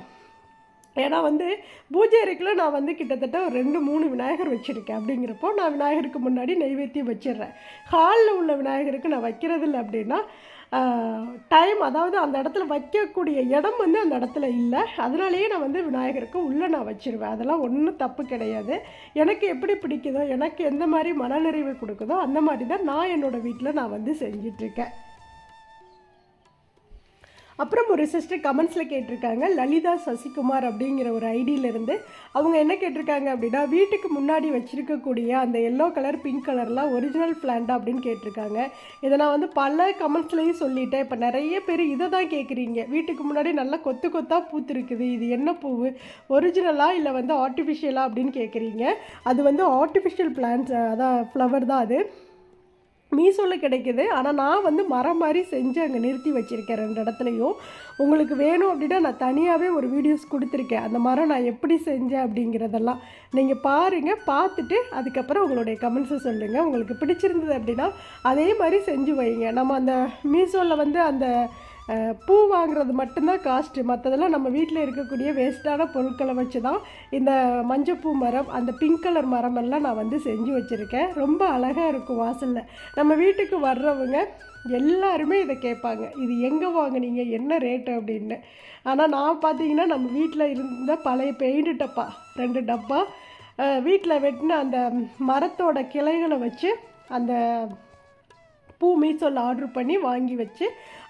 A: ஏன்னா வந்து பூஜை அறைக்கில் நான் வந்து கிட்டத்தட்ட ஒரு ரெண்டு மூணு விநாயகர் வச்சுருக்கேன். அப்படிங்கிறப்போ நான் விநாயகருக்கு முன்னாடி நெய்வேத்தியம் வச்சிடுறேன். ஹாலில் உள்ள விநாயகருக்கு நான் வைக்கிறதில்ல அப்படின்னா டைம் அதாவது அந்த இடத்துல வைக்கக்கூடிய இடம் வந்து அந்த இடத்துல இல்லை. அதனாலேயே நான் வந்து விநாயகருக்கு உள்ளே நான் வச்சுருவேன். அதெல்லாம் ஒன்றும் தப்பு கிடையாது. எனக்கு எப்படி பிடிக்குதோ எனக்கு எந்த மாதிரி மனநிறைவு கொடுக்குதோ அந்த மாதிரி தான் நான் என்னோடய வீட்டில் நான் வந்து செஞ்சிட்ருக்கேன். அப்புறம் ஒரு சிஸ்டர் கமெண்ட்ஸில் கேட்டிருக்காங்க லலிதா சசிகுமார் அப்படிங்கிற ஒரு ஐடியிலேருந்து அவங்க என்ன கேட்டிருக்காங்க அப்படின்னா வீட்டுக்கு முன்னாடி வச்சுருக்கக்கூடிய அந்த எல்லோ கலர் பிங்க் கலர்லாம் ஒரிஜினல் பிளான்டா அப்படின்னு கேட்டிருக்காங்க. இதை நான் வந்து பல கமெண்ட்ஸ்லேயும் சொல்லிட்டேன். இப்போ நிறைய பேர் இதை தான் கேட்குறீங்க. வீட்டுக்கு முன்னாடி நல்லா கொத்து கொத்தாக பூத்துருக்குது. இது என்ன பூவு? ஒரிஜினலாக இல்லை வந்து ஆர்டிஃபிஷியலாக அப்படின்னு கேட்குறீங்க. அது வந்து ஆர்டிஃபிஷியல் பிளான்ஸ் அதான் ஃப்ளவர் தான் அது. மீஷோவில் கிடைக்குது. ஆனால் நான் வந்து மரம் மாதிரி செஞ்சு அங்கே நிறுத்தி வச்சுருக்கேன் ரெண்டு இடத்துலையும். உங்களுக்கு வேணும் அப்படின்னா நான் தனியாகவே ஒரு வீடியோஸ் கொடுத்துருக்கேன். அந்த மரம் நான் எப்படி செஞ்சேன் அப்படிங்கிறதெல்லாம் நீங்கள் பாருங்கள் பார்த்துட்டு அதுக்கப்புறம் உங்களுடைய கமெண்ட்ஸை சொல்லுங்கள் உங்களுக்கு பிடிச்சிருந்தது அப்படின்னா அதே மாதிரி செஞ்சு வைங்க. நம்ம அந்த மீஷோவில் வந்து அந்த பூ வாங்குறது மட்டும்தான் காஸ்ட்டு மற்றதெல்லாம் நம்ம வீட்டில் இருக்கக்கூடிய வேஸ்ட்டான பொருட்களை வச்சு தான் இந்த மஞ்சப்பூ மரம் அந்த பிங்க் கலர் மரம் எல்லாம் நான் வந்து செஞ்சு வச்சுருக்கேன். ரொம்ப அழகாக இருக்கும் வாசலில். நம்ம வீட்டுக்கு வர்றவங்க எல்லாருமே இதை கேட்பாங்க. இது எங்கே வாங்குனீங்க? என்ன ரேட்டு அப்படின்னு. ஆனால் நான் பார்த்தீங்கன்னா நம்ம வீட்டில் இருந்த பழைய பெயிண்ட் டப்பா ரெண்டு டப்பா வீட்டில் வெட்டின அந்த மரத்தோட கிளைகளை வச்சு அந்த பூ மீசோல் ஆர்டர் பண்ணி வாங்கி வச்சு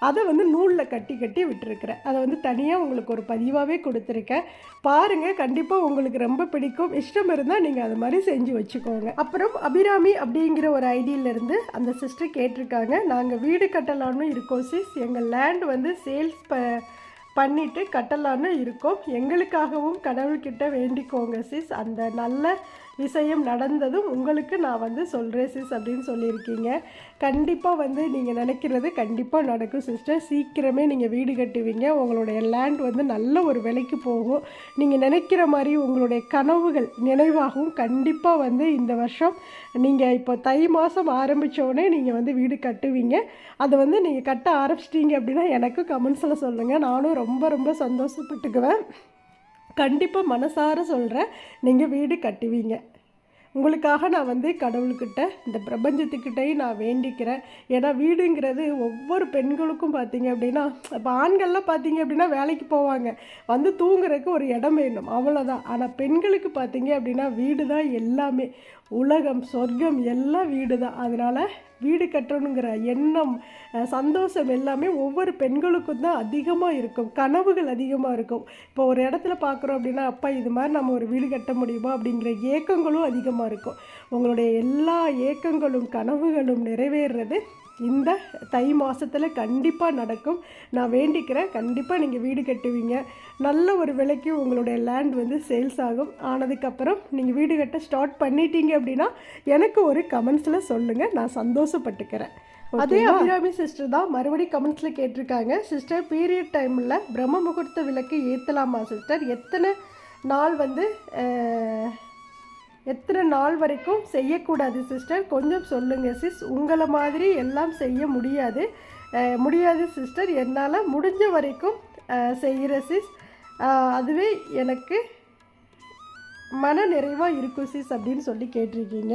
A: அதை வந்து நூலில் கட்டி கட்டி விட்டுருக்குறேன். அதை வந்து தனியாக உங்களுக்கு ஒரு பதிவாகவே கொடுத்துருக்கேன். பாருங்கள் கண்டிப்பாக உங்களுக்கு ரொம்ப பிடிக்கும். இஷ்டம் இருந்தால் நீங்கள் அது மாதிரி செஞ்சு வச்சுக்கோங்க. அப்புறம் அபிராமி அப்படிங்கிற ஒரு ஐடியிலேருந்து அந்த சிஸ்டர் கேட்டிருக்காங்க. நாங்கள் வீடு கட்டலான்னு இருக்கோம் சிஸ் எங்கள் லேண்ட் வந்து சேல்ஸ் ப பண்ணிவிட்டு கட்டலான்னு இருக்கோம். எங்களுக்காகவும் கடவுள்கிட்ட வேண்டிக்கோங்க சிஸ் அந்த நல்ல விஷயம் நடந்ததும் உங்களுக்கு நான் வந்து சொல்கிறேன் சிஸ் அப்படின்னு சொல்லியிருக்கீங்க. கண்டிப்பாக வந்து நீங்கள் நினைக்கிறது கண்டிப்பாக நடக்கும் சிஸ்டர் சீக்கிரமே நீங்கள் வீடு கட்டுவீங்க. உங்களுடைய லேண்ட் வந்து நல்ல ஒரு விலைக்கு போகும். நீங்கள் நினைக்கிற மாதிரி உங்களுடைய கனவுகள் நினைவாகவும் கண்டிப்பாக வந்து இந்த வருஷம் நீங்கள் இப்போ தை மாதம் ஆரம்பித்தோடனே நீங்கள் வந்து வீடு கட்டுவீங்க. அதை வந்து நீங்கள் கட்ட ஆரம்பிச்சிட்டீங்க அப்படின்னா எனக்கு கமெண்ட்ஸில் சொல்லுங்கள் நானும் ரொம்ப ரொம்ப சந்தோஷப்பட்டுக்குவேன். கண்டிப்பாக மனசார சொல்கிறேன் நீங்கள் வீடு கட்டுவீங்க. உங்களுக்காக நான் வந்து கடவுள்கிட்ட இந்த பிரபஞ்சத்துக்கிட்டையும் நான் வேண்டிக்கிறேன். ஏன்னா வீடுங்கிறது ஒவ்வொரு பெண்களுக்கும் பார்த்தீங்க அப்படின்னா இப்போ ஆண்கள்லாம் பார்த்தீங்க அப்படின்னா வேலைக்கு போவாங்க. வந்து தூங்குறதுக்கு ஒரு இடம் வேணும். அவ்வளோதான் ஆனால் பெண்களுக்கு பார்த்தீங்க அப்படின்னா வீடு தான் எல்லாமே. உலகம் சொர்க்கம் எல்லாம் வீடு தான் அதனால் வீடு கட்டணுங்கிற எண்ணம் சந்தோஷம் எல்லாமே ஒவ்வொரு பெண்களுக்கும் தான் அதிகமாக இருக்கும். கனவுகள் அதிகமாக இருக்கும். இப்போ ஒரு இடத்துல பார்க்குறோம் அப்படின்னா அப்பா இது மாதிரி நம்ம ஒரு வீடு கட்ட முடியுமா? அப்படிங்கிற ஏக்கங்களும் அதிகமாக இருக்கும். உங்களுடைய எல்லா ஏக்கங்களும் கனவுகளும் நிறைவேறுறது இந்த தை மாதத்தில் கண்டிப்பாக நடக்கும். நான் வேண்டிக்கிறேன். கண்டிப்பாக நீங்கள் வீடு கட்டுவீங்க. நல்ல ஒரு விலைக்கு உங்களுடைய லேண்ட் வந்து சேல்ஸ் ஆகும். ஆனதுக்கப்புறம் நீங்கள் வீடு கட்ட ஸ்டார்ட் பண்ணிட்டீங்க அப்படின்னா எனக்கு ஒரு கமெண்ட்ஸில் சொல்லுங்கள் நான் சந்தோஷப்பட்டுக்கிறேன். அதே அபிராமி சிஸ்டர் தான் மறுபடியும் கமெண்ட்ஸில் கேட்டிருக்காங்க. சிஸ்டர் பீரியட் டைமில் பிரம்ம முகூர்த்த விளக்கு ஏற்றலாமா சிஸ்டர் எத்தனை நாள் வந்து எத்தனை நாள் வரைக்கும் செய்யக்கூடாது சிஸ்டர் கொஞ்சம் சொல்லுங்கள் சிஸ் உங்களை மாதிரி எல்லாம் செய்ய முடியாது. முடியாது சிஸ்டர் என்னால் முடிஞ்ச வரைக்கும் செய்கிற சிஸ் அதுவே எனக்கு மன நிறைவாக இருக்கும் சிஸ் அப்படின்னு சொல்லி கேட்டிருக்கீங்க.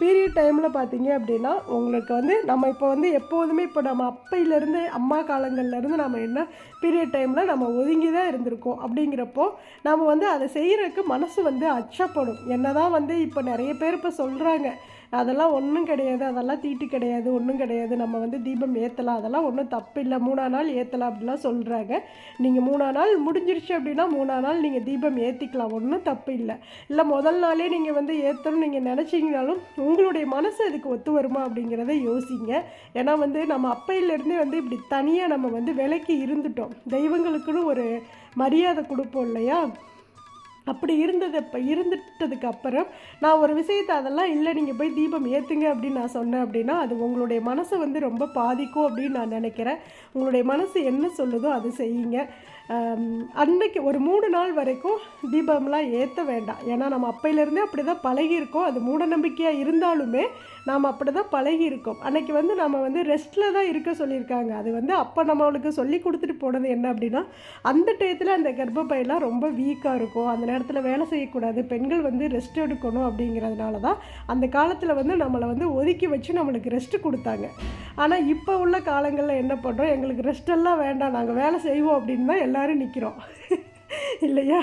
A: பீரியட் டைமில் பார்த்தீங்க அப்படின்னா உங்களுக்கு வந்து நம்ம இப்போ வந்து எப்போதுமே இப்போ நம்ம அப்பையிலேருந்து அம்மா காலங்கள்லேருந்து நம்ம என்ன பீரியட் டைமில் நம்ம ஒதுங்கி தான் இருந்திருக்கோம். அப்படிங்கிறப்போ நம்ம வந்து அதை செய்கிறதுக்கு மனசு வந்து அச்சப்படும். என்ன தான் வந்து இப்போ நிறைய பேர் இப்போ சொல்கிறாங்க அதெல்லாம் ஒன்றும் கிடையாது அதெல்லாம் தீட்டு கிடையாது ஒன்றும் கிடையாது. நம்ம வந்து தீபம் ஏற்றலாம் அதெல்லாம் ஒன்றும் தப்பு இல்லை. மூணா நாள் ஏற்றலாம் அப்படிலாம் சொல்கிறாங்க நீங்கள் மூணா நாள் முடிஞ்சிருச்சு அப்படின்னா மூணா நாள் நீங்கள் தீபம் ஏற்றிக்கலாம் ஒன்றும் தப்பு இல்லை. இல்லை முதல் நாளே நீங்கள் வந்து ஏற்றணும் நீங்கள் நினச்சிங்கனாலும் உங்களுடைய மனசு அதுக்கு ஒத்து வருமா அப்படிங்கிறத யோசிங்க. ஏன்னா வந்து நம்ம அப்பையிலேருந்தே வந்து இப்படி தனியாக நம்ம வந்து விலைக்கு இருந்துட்டோம். தெய்வங்களுக்குன்னு ஒரு மரியாதை கொடுப்போம் இல்லையா? அப்படி இருந்தது இப்போ இருந்துட்டதுக்கு அப்புறம் நான் ஒரு விஷயத்தை அதெல்லாம் இல்லை நீங்கள் போய் தீபம் ஏற்றுங்க அப்படின்னு நான் சொன்னேன் அப்படின்னா அது உங்களுடைய மனசை வந்து ரொம்ப பாதிக்கும் அப்படின்னு நான் நினைக்கிறேன். உங்களுடைய மனசு என்ன சொல்லுதோ அது செய்யுங்க. அன்னைக்கு ஒரு மூணு நாள் வரைக்கும் தீபம்லாம் ஏற்ற வேண்டாம். ஏன்னா நம்ம அப்பையிலேருந்தே அப்படி தான் பழகியிருக்கோம். அது மூட நம்பிக்கையாக இருந்தாலுமே நாம் அப்படி தான் பழகியிருக்கோம். அன்னைக்கு வந்து நம்ம வந்து ரெஸ்ட்டில் தான் இருக்க சொல்லியிருக்காங்க. அது வந்து அப்போ நம்மளுக்கு சொல்லி கொடுத்துட்டு போனது என்ன அப்படின்னா அந்த டயத்தில் அந்த கர்ப்பப்பையெல்லாம் ரொம்ப வீக்காக இருக்கும். அந்த நேரத்தில் வேலை செய்யக்கூடாது. பெண்கள் வந்து ரெஸ்ட் எடுக்கணும் அப்படிங்கிறதுனால தான் அந்த காலத்தில் வந்து நம்மளை வந்து ஒதுக்கி வச்சு நம்மளுக்கு ரெஸ்ட் கொடுத்தாங்க. ஆனால் இப்போ உள்ள காலங்களில் என்ன பண்ணுறோம் எங்களுக்கு ரெஸ்ட் எல்லாம் வேண்டாம். நாங்கள் வேலை செய்வோம் அப்படின்னு தான் எல்லாம் எல்லோரும் நிற்கிறோம் இல்லையா?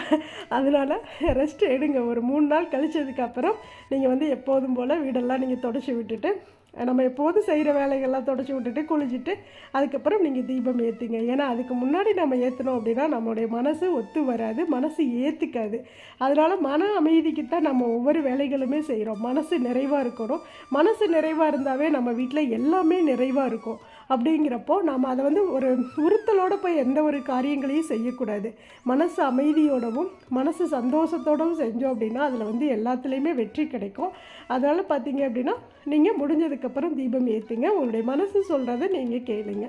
A: அதனால் ரெஸ்ட் எடுங்க. ஒரு மூணு நாள் கழிச்சதுக்கப்புறம் நீங்கள் வந்து எப்போதும் போல் வீடெல்லாம் நீங்கள் தொடச்சி விட்டுட்டு நம்ம எப்போதும் செய்கிற வேலைகள்லாம் தொடச்சி விட்டுட்டு குளிச்சுட்டு அதுக்கப்புறம் நீங்கள் தீபம் ஏற்றுங்க ஏன்னா அதுக்கு முன்னாடி நம்ம ஏற்றினோம் அப்படின்னா நம்மளுடைய மனசு ஒத்து வராது மனசு ஏற்றுக்காது அதனால் மன அமைதிக்கு தான் நம்ம ஒவ்வொரு வேலைகளுமே செய்கிறோம் மனசு நிறைவாக இருக்கணும். மனசு நிறைவாக இருந்தாவே நம்ம வீட்டில் எல்லாமே நிறைவாக இருக்கும். அப்படிங்கிறப்போ நாம் அதை வந்து ஒரு உறுத்தலோடு போய் எந்த ஒரு காரியங்களையும் செய்யக்கூடாது. மனசு அமைதியோடவும் மனசு சந்தோஷத்தோடவும் செஞ்சோம் அப்படின்னா அதில் வந்து எல்லாத்துலேயுமே வெற்றி கிடைக்கும். அதனால் பார்த்தீங்க அப்படின்னா நீங்கள் முடிஞ்சதுக்கப்புறம் தீபம் ஏற்றுங்க உங்களுடைய மனசு சொல்கிறத நீங்கள் கேளுங்க.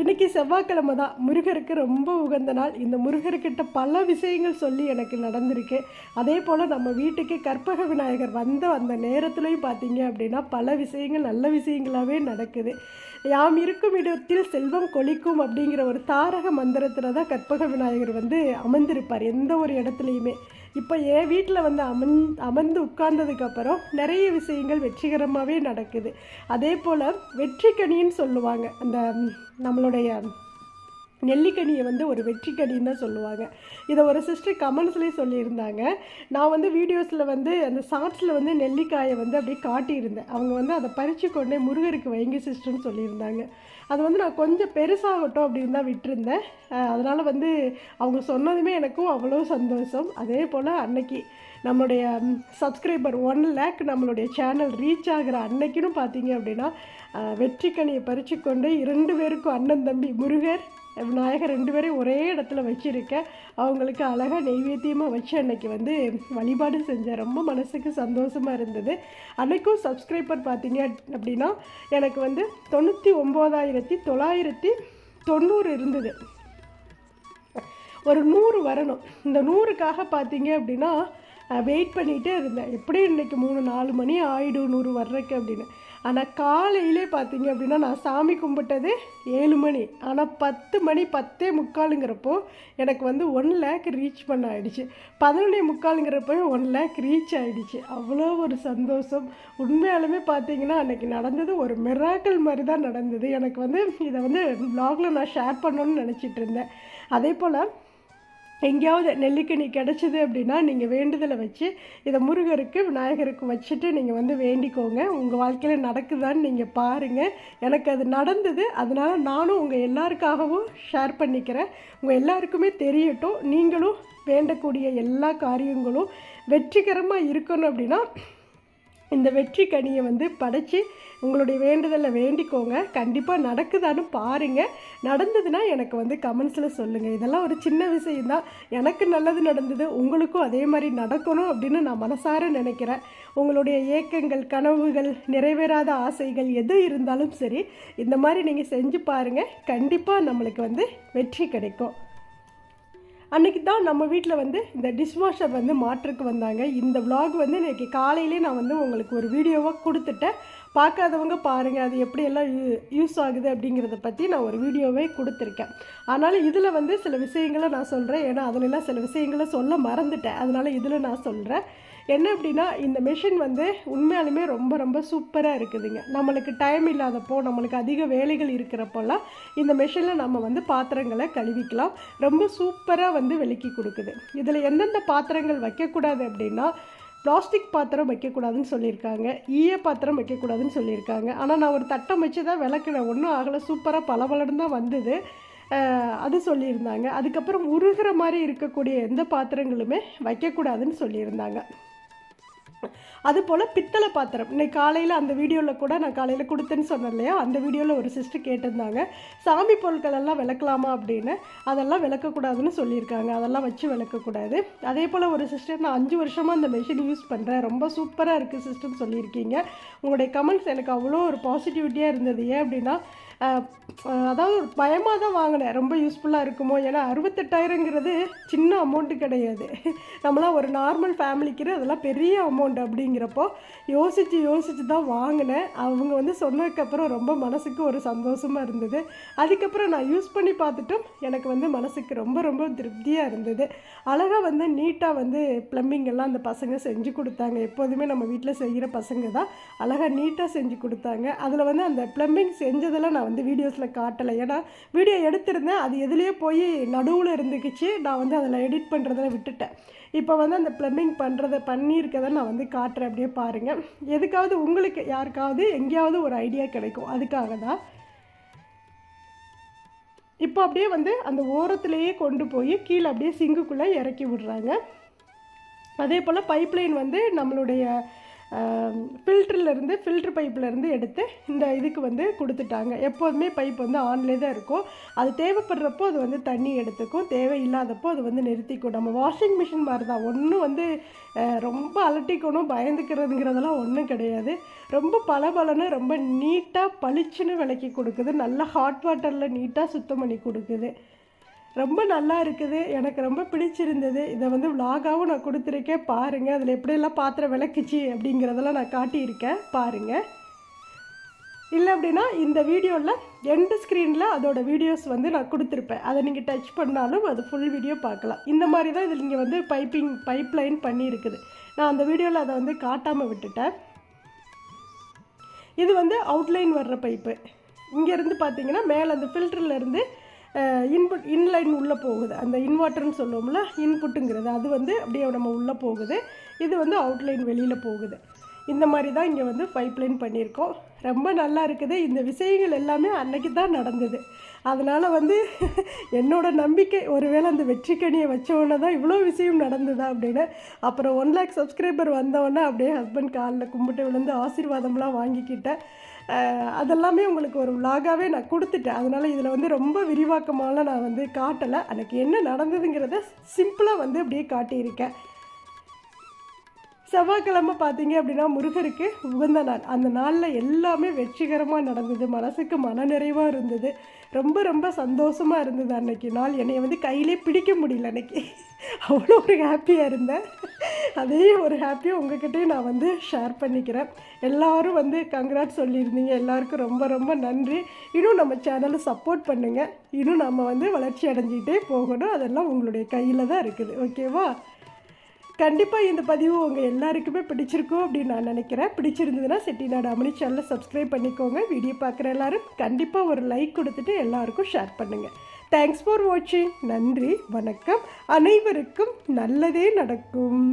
A: இன்றைக்கி செவ்வாய்க்கிழமை தான். முருகருக்கு ரொம்ப உகந்த நாள். இந்த முருகர்கிட்ட பல விஷயங்கள் சொல்லி எனக்கு நடந்திருக்கு. அதே போல் நம்ம வீட்டுக்கு கற்பக விநாயகர் வந்த அந்த நேரத்துலையும் பார்த்தீங்க அப்படின்னா பல விஷயங்கள் நல்ல விஷயங்களாகவே நடக்குது. யாம் இருக்கும் இடத்தில் செல்வம் கொளிக்கும் அப்படிங்கிற ஒரு தாரக மந்திரத்தில் தான் கற்பக விநாயகர் வந்து அமர்ந்திருப்பார் எந்த ஒரு இடத்துலையுமே. இப்போ என் வீட்டில் வந்து அமன் அமர்ந்து உட்கார்ந்ததுக்கப்புறம் நிறைய விஷயங்கள் வெற்றிகரமாகவே நடக்குது. அதே போல் வெற்றிக்கனின்னு சொல்லுவாங்க. அந்த நம்மளுடைய நெல்லிக்கனியை வந்து ஒரு வெற்றிக்கனின்னு தான் சொல்லுவாங்க. இதை ஒரு சிஸ்டர் கமெண்ட்ஸ்லேயே சொல்லியிருந்தாங்க. நான் வந்து வீடியோஸில் வந்து அந்த ஷார்ட்ஸில் வந்து நெல்லிக்காயை வந்து அப்படியே காட்டியிருந்தேன். அவங்க வந்து அதை பறித்து கொண்டே முருகருக்கு வைங்க சிஸ்டர்னு சொல்லியிருந்தாங்க. அது வந்து நான் கொஞ்சம் பெருசாகட்டும் அப்படின்னு தான் விட்டுருந்தேன். அதனால் வந்து அவங்க சொன்னதுமே எனக்கும் அவ்வளோ சந்தோஷம். அதே போல் அன்னைக்கு நம்மளுடைய சப்ஸ்கிரைபர் ஒன் லேக் நம்மளுடைய சேனல் ரீச் ஆகிற அன்னைக்குன்னு பார்த்தீங்க அப்படின்னா வெற்றிக்கனியை பறித்து கொண்டு இரண்டு பேருக்கும் அண்ணன் தம்பி முருகர் விநாயகர் ரெண்டு பேரையும் ஒரே இடத்துல வச்சுருக்கேன் அவங்களுக்கு அழகாக நெய்வேத்தியமாக வச்சு அன்னைக்கு வந்து வழிபாடு செஞ்சேன். ரொம்ப மனசுக்கு சந்தோஷமாக இருந்தது. அன்றைக்கும் சப்ஸ்கிரைபர் பார்த்தீங்க அப்படின்னா எனக்கு வந்து தொண்ணூற்றி ஒம்போதாயிரத்தி தொள்ளாயிரத்தி தொண்ணூறு இருந்தது. ஒரு நூறு வரணும். இந்த நூறுக்காக பார்த்தீங்க அப்படின்னா வெயிட் பண்ணிகிட்டே இருந்தேன். எப்படியும் இன்றைக்கி மூணு நாலு மணி ஆயிடும் நூறு வர்றதுக்கு அப்படின்னு. ஆனால் காலையிலே பார்த்தீங்க அப்படின்னா நான் சாமி கும்பிட்டது ஏழு மணி. ஆனால் பத்து மணி பத்தே முக்காலுங்கிறப்போ எனக்கு வந்து ஒன் லேக் ரீச் பண்ண ஆகிடுச்சு பதினொன்னே முக்காலுங்கிறப்போ ஒன் லேக் ரீச் ஆகிடுச்சு அவ்வளோ ஒரு சந்தோஷம். உண்மையாலுமே பார்த்தீங்கன்னா அன்றைக்கி நடந்தது ஒரு மிராக்கள் மாதிரி தான் நடந்தது. எனக்கு வந்து இதை வந்து ப்ளாகில் நான் ஷேர் பண்ணணும்னு நினச்சிட்டு இருந்தேன். அதே போல் எங்கேயாவது நெல்லிக்கனி கிடச்சிது அப்படின்னா நீங்கள் வேண்டுதலை வச்சு இதை முருகருக்கு விநாயகருக்கு வச்சுட்டு நீங்கள் வந்து வேண்டிக்கோங்க. உங்கள் வாழ்க்கையில் நடக்குதான்னு நீங்கள் பாருங்கள் எனக்கு அது நடந்தது. அதனால் நானும் உங்கள் எல்லாருக்காகவும் ஷேர் பண்ணிக்கிறேன். உங்கள் எல்லாருக்குமே தெரியட்டும். நீங்களும் வேண்டக்கூடிய எல்லா காரியங்களும் வெற்றிகரமாக இருக்கணும் அப்படின்னா இந்த வெற்றி கனியை வந்து படைச்சி உங்களுடைய வேண்டுதலை வேண்டிக்கோங்க. கண்டிப்பாக நடக்குதான்னு பாருங்கள் நடந்ததுன்னா எனக்கு வந்து கமெண்ட்ஸில் சொல்லுங்கள் இதெல்லாம் ஒரு சின்ன விஷயம்தான். எனக்கு நல்லது நடந்தது உங்களுக்கும் அதே மாதிரி நடக்கணும் அப்படின்னு நான் மனசார நினைக்கிறேன். உங்களுடைய ஏக்கங்கள் கனவுகள் நிறைவேறாத ஆசைகள் எது இருந்தாலும் சரி இந்த மாதிரி நீங்கள் செஞ்சு பாருங்கள் கண்டிப்பாக நம்மளுக்கு வந்து வெற்றி கிடைக்கும். அன்னைக்கு தான் நம்ம வீட்டில் வந்து இந்த டிஷ்வாஷர் வந்து மாற்றுக்கு வந்தாங்க. இந்த விலாக் வந்து இன்னைக்கு காலையிலே நான் வந்து உங்களுக்கு ஒரு வீடியோவாக கொடுத்துட்டேன். பார்க்காதவங்க பாருங்கள் அது எப்படியெல்லாம் யூ யூஸ் ஆகுது அப்படிங்கிறத பற்றி நான் ஒரு வீடியோவே கொடுத்துருக்கேன். அதனால் இதில் வந்து சில விஷயங்களை நான் சொல்கிறேன் ஏன்னா அதிலெல்லாம் சில விஷயங்களை சொல்ல மறந்துட்டேன். அதனால் இதில் நான் சொல்கிறேன் என்ன அப்படின்னா இந்த மிஷின் வந்து உண்மையாலுமே ரொம்ப ரொம்ப சூப்பராக இருக்குதுங்க. நம்மளுக்கு டைம் இல்லாதப்போ நம்மளுக்கு அதிக வேலைகள் இருக்கிறப்போல்லாம் இந்த மிஷினில் நம்ம வந்து பாத்திரங்களை கழுவிக்கலாம். ரொம்ப சூப்பராக வந்து விலக்கி கொடுக்குது. இதில் எந்தெந்த பாத்திரங்கள் வைக்கக்கூடாது அப்படின்னா பிளாஸ்டிக் பாத்திரம் வைக்கக்கூடாதுன்னு சொல்லியிருக்காங்க ஈய பாத்திரம் வைக்கக்கூடாதுன்னு சொல்லியிருக்காங்க. ஆனால் நான் ஒரு தட்டம் வச்சு தான் விளக்குனேன் ஒன்றும் ஆகலை. சூப்பராக பளபளன்னு தான் வந்தது. அது சொல்லியிருந்தாங்க. அதுக்கப்புறம் உருகிற மாதிரி இருக்கக்கூடிய எந்த பாத்திரங்களுமே வைக்கக்கூடாதுன்னு சொல்லியிருந்தாங்க. அதுபோல் பித்தளை பாத்திரம். இன்னைக்கு காலையில் அந்த வீடியோவில் கூட நான் காலையில் கொடுத்தேன்னு சொன்னேன் இல்லையா? அந்த வீடியோவில் ஒரு சிஸ்டர் கேட்டிருந்தாங்க. சாமி பொருட்கள் எல்லாம் விளக்கலாமா அப்படின்னு. அதெல்லாம் விளக்கக்கூடாதுன்னு சொல்லியிருக்காங்க. அதெல்லாம் வச்சு விளக்கக்கூடாது. அதே போல் ஒரு சிஸ்டர் நான் அஞ்சு வருஷமாக அந்த மெஷின் யூஸ் பண்ணுறேன் ரொம்ப சூப்பராக இருக்குது சிஸ்டர்னு சொல்லியிருக்கீங்க. உங்களுடைய கமெண்ட்ஸ் எனக்கு அவ்வளோ ஒரு பாசிட்டிவிட்டியாக இருந்தது. ஏன் அப்படின்னா அதாவது ஒரு பயமாக தான் வாங்கினேன். ரொம்ப யூஸ்ஃபுல்லாக இருக்குமோ? ஏன்னா அறுபத்தெட்டாயிரங்கிறது சின்ன அமௌண்ட்டு கிடையாது. நம்மளாம் ஒரு நார்மல் ஃபேமிலிக்கு அதெல்லாம் பெரிய அமௌண்ட் அப்படிங்கிறப்போ யோசித்து யோசித்து தான் வாங்கினேன். அவங்க வந்து சொன்னதுக்கப்புறம் ரொம்ப மனசுக்கு ஒரு சந்தோஷமாக இருந்தது. அதுக்கப்புறம் நான் யூஸ் பண்ணி பார்த்துட்டும் எனக்கு வந்து மனசுக்கு ரொம்ப ரொம்ப திருப்தியாக இருந்தது. அழகாக வந்து நீட்டாக வந்து ப்ளம்பிங் எல்லாம் அந்த பசங்க செஞ்சு கொடுத்தாங்க. எப்போதுமே நம்ம வீட்டில் செய்கிற பசங்க தான் அழகாக நீட்டாக செஞ்சு கொடுத்தாங்க. அதில் வந்து அந்த ப்ளம்பிங் செஞ்சதெல்லாம் நான் வந்து வீடியோஸில் காட்டலை. ஏன்னா வீடியோ எடுத்திருந்தேன். அது எதுலேயே போய் நடுவில் இருந்துக்கிச்சு நான் வந்து அதில் எடிட் பண்ணுறதில் விட்டுட்டேன். இப்போ வந்து அந்த ப்ளம்பிங் பண்ணுறத பண்ணியிருக்கதை நான் வந்து காட்டுறேன். அப்படியே பாருங்கள் எதுக்காவது உங்களுக்கு யாருக்காவது எங்கேயாவது ஒரு ஐடியா கிடைக்கும். அதுக்காக தான். இப்போ அப்படியே வந்து அந்த ஓரத்துலேயே கொண்டு போய் கீழே அப்படியே சிங்குக்குள்ளே இறக்கி விடுறாங்க. அதே போல் பைப்லைன் வந்து நம்மளுடைய ஃபில்டர்லேருந்து ஃபில்ட்ரு பைப்லேருந்து எடுத்து இந்த இதுக்கு வந்து கொடுத்துட்டாங்க. எப்போதுமே பைப் வந்து ஆன்லே தான் இருக்கும். அது தேவைப்படுறப்போ அது வந்து தண்ணி எடுத்துக்கும். தேவையில்லாதப்போ அது வந்து நிறுத்திக்கும். நம்ம வாஷிங் மிஷின் மாதிரி தான் ஒன்றும் வந்து ரொம்ப அலட்டிக்கணும் பயந்துக்கிறதுங்கிறதெல்லாம் ஒன்றும் கிடையாது. ரொம்ப பளபளன்னு ரொம்ப நீட்டாக பளிச்சுன்னு விளக்கி கொடுக்குது. நல்லா ஹாட் வாட்டரில் நீட்டாக சுத்தம் பண்ணி கொடுக்குது. ரொம்ப நல்லா இருக்குது. எனக்கு ரொம்ப பிடிச்சிருந்தது. இதை வந்து விலாகாவும் நான் கொடுத்துருக்கேன். பாருங்கள் அதில் எப்படியெல்லாம் பாத்திரம் விளக்குச்சு அப்படிங்கிறதெல்லாம் நான் காட்டியிருக்கேன். பாருங்கள் இல்லை அப்படின்னா இந்த வீடியோவில் எண்டு ஸ்க்ரீனில் அதோட வீடியோஸ் வந்து நான் கொடுத்துருப்பேன். அதை நீங்கள் டச் பண்ணாலும் அது ஃபுல் வீடியோ பார்க்கலாம். இந்த மாதிரி தான் இதில் நீங்கள் வந்து பைப்பிங் பைப் லைன் பண்ணியிருக்குது. நான் அந்த வீடியோவில் அதை வந்து காட்டாமல் விட்டுட்டேன். இது வந்து அவுட்லைன் வர்ற பைப்பு இங்கேருந்து பார்த்தீங்கன்னா மேலே அந்த ஃபில்டர்லேருந்து இன்புட் இன்லைன் உள்ளே போகுது. அந்த இன்வெர்ட்டர்னு சொல்லுவோம்ல இன்புட்டுங்கிறது அது வந்து அப்படியே நம்ம உள்ளே போகுது. இது வந்து அவுட்லைன் வெளியில் போகுது. இந்த மாதிரி தான் இங்கே வந்து பைப்லைன் பண்ணியிருக்கோம். ரொம்ப நல்லா இருக்குது. இந்த விஷயங்கள் எல்லாமே அன்னைக்கு தான் நடந்தது. அதனால் வந்து [laughs] என்னோடய நம்பிக்கை ஒருவேளை அந்த வெற்றிக்கனியை வச்சவொன்னே தான் இவ்வளோ விஷயம் நடந்ததா அப்படின்னு. அப்புறம் ஒன் லேக் சப்ஸ்கிரைபர் வந்தவொடனே அப்படியே ஹஸ்பண்ட் காலில் கும்பிட்டு விழுந்து ஆசீர்வாதம்லாம் வாங்கிக்கிட்டேன். அதெல்லாமே உங்களுக்கு ஒரு விலாகாவே நான் கொடுத்துட்டேன். அதனால் இதில் வந்து ரொம்ப விரிவாக்கமாலாம் நான் வந்து காட்டலை. எனக்கு என்ன நடந்ததுங்கிறத சிம்பிளாக வந்து அப்படியே காட்டியிருக்கேன். செவ்வாய்க்கிழமை பார்த்தீங்க அப்படின்னா முருகருக்கு உகந்த நாள். அந்த நாளில் எல்லாமே வெற்றிகரமாக நடந்தது மனசுக்கு மனநிறைவாக இருந்தது. ரொம்ப ரொம்ப சந்தோஷமாக இருந்தது அன்னைக்கு. நாள் என்னை வந்து கையிலே பிடிக்க முடியல அன்னைக்கு. அவ்வளோ ஒரு ஹாப்பியாக இருந்தேன். அதே ஒரு ஹாப்பியை உங்ககிட்டயும் நான் வந்து ஷேர் பண்ணிக்கிறேன். எல்லாரும் வந்து கங்க்ராட் சொல்லியிருந்தீங்க. எல்லாருக்கும் ரொம்ப ரொம்ப நன்றி. இன்னும் நம்ம சேனலை சப்போர்ட் பண்ணுங்கள் இன்னும் நம்ம வந்து வளர்ச்சி அடைஞ்சிக்கிட்டே போகணும். அதெல்லாம் உங்களுடைய கையில் தான் இருக்குது. ஓகேவா கண்டிப்பாக இந்த பதிவு உங்கள் எல்லாருக்குமே பிடிச்சிருக்கும் அப்படின்னு நான் நினைக்கிறேன். பிடிச்சிருந்ததுன்னா செட்டிநாடு அமனி சேனலை சப்ஸ்கிரைப் பண்ணிக்கோங்க. வீடியோ பார்க்குற எல்லாரும் கண்டிப்பாக ஒரு லைக் கொடுத்துட்டு எல்லாருக்கும் ஷேர் பண்ணுங்கள் தேங்க்ஸ் ஃபார் வாட்சிங் நன்றி வணக்கம். அனைவருக்கும் நல்லதே நடக்கும்.